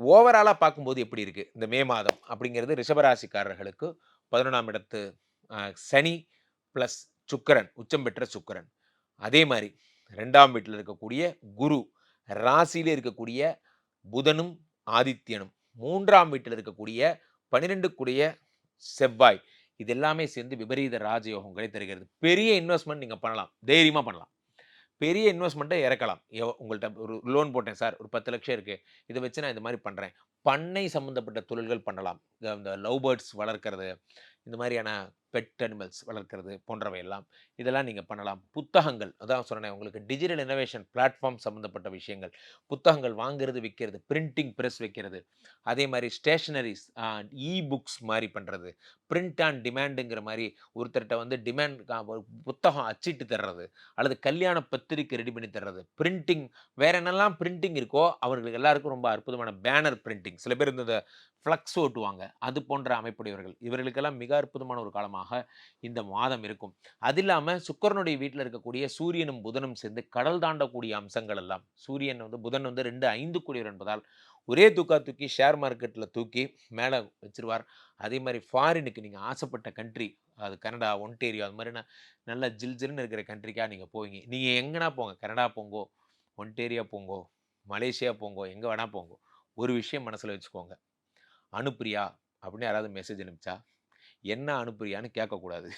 ஓவராலாக பார்க்கும்போது எப்படி இருக்குது இந்த மே மாதம் அப்படிங்கிறது ரிஷபராசிக்காரர்களுக்கு பதினொன்றாம் இடத்து சனி ப்ளஸ் சுக்கிரன் உச்சம் பெற்ற சுக்கரன். அதே மாதிரி ரெண்டாம் வீட்டில் இருக்கக்கூடிய குரு ராசியிலே இருக்கக்கூடிய புதனும் ஆதித்யனும். மூன்றாம் வீட்டில் இருக்கக்கூடிய பன்னிரெண்டு கூடிய செவ்வாய். இது எல்லாமே சேர்ந்து விபரீத ராஜயோகங்களை தருகிறது. பெரிய இன்வெஸ்ட்மெண்ட் நீங்கள் பண்ணலாம். தைரியமாக பண்ணலாம். பெரிய இன்வெஸ்ட்மெண்ட்டை இறக்கலாம். உங்கள்கிட்ட ஒரு லோன் போட்டேன் சார் ஒரு பத்து லட்சம் இருக்குது இதை வச்சு நான் இந்த மாதிரி பண்ணுறேன் பண்ணை சம்மந்தப்பட்ட தொழில்கள் பண்ணலாம். இந்த- இந்த லவ் பேர்ட்ஸ் வளர்க்கறது இந்த மாதிரியான பெட் அனிமல்ஸ் வளர்க்குறது போன்றவை எல்லாம். இதெல்லாம் நீங்கள் பண்ணலாம். புத்தகங்கள் அதான் சொன்னேன் உங்களுக்கு டிஜிட்டல் இனோவேஷன் பிளாட்ஃபார்ம் சம்மந்தப்பட்ட விஷயங்கள். புத்தகங்கள் வாங்குறது விற்கிறது பிரிண்டிங் ப்ரெஸ் வைக்கிறது. அதே மாதிரி ஸ்டேஷனரிஸ் இ புக்ஸ் மாதிரி பண்ணுறது பிரிண்ட் ஆன் டிமாண்டுங்கிற மாதிரி ஒருத்தர்கிட்ட வந்து டிமாண்ட் புத்தகம் அச்சிட்டு தர்றது அல்லது கல்யாண பத்திரிக்கை ரெடி பண்ணி தர்றது. பிரிண்டிங் வேற என்னெல்லாம் பிரிண்டிங் இருக்கோ அவர்களுக்கு எல்லாருக்கும் ரொம்ப அற்புதமான பேனர் பிரிண்டிங் சில பேர் இந்த ஃப்ளக்ஸ் ஓட்டுவாங்க. அது போன்ற அமைப்புடையவர்கள். இவர்களுக்கெல்லாம் மிக அற்புதமான ஒரு காலமாக இந்த மாதம் இருக்கும். அது இல்லாமல் சுக்கரனுடைய வீட்டில் இருக்கக்கூடிய சூரியனும் புதனும் சேர்ந்து கடல் தாண்டக்கூடிய அம்சங்கள் எல்லாம் சூரியன் வந்து புதன் வந்து ரெண்டு ஐந்து கூடியவர் என்பதால் ஒரே தூக்கா தூக்கி ஷேர் மார்க்கெட்டில் தூக்கி மேலே வச்சிருவார். அதே மாதிரி ஃபாரினுக்கு நீங்கள் ஆசைப்பட்ட கண்ட்ரி அது கனடா ஒன்டேரியோ அது மாதிரி நல்ல ஜில் ஜில்னு இருக்கிற கண்ட்ரிக்காக நீங்கள் போவீங்க. நீங்கள் எங்கன்னா போங்க. கனடா போங்கோ ஒன்டேரியா போங்கோ மலேசியா போங்கோ எங்கே வேணால் போங்கோ. ஒரு விஷயம் மனசில் வச்சுக்கோங்க. அனுப்புறியா அப்படின்னு யாராவது மெசேஜ் அனுப்பிச்சா என்ன அனுப்புறியான்னு கேட்கக்கூடாது.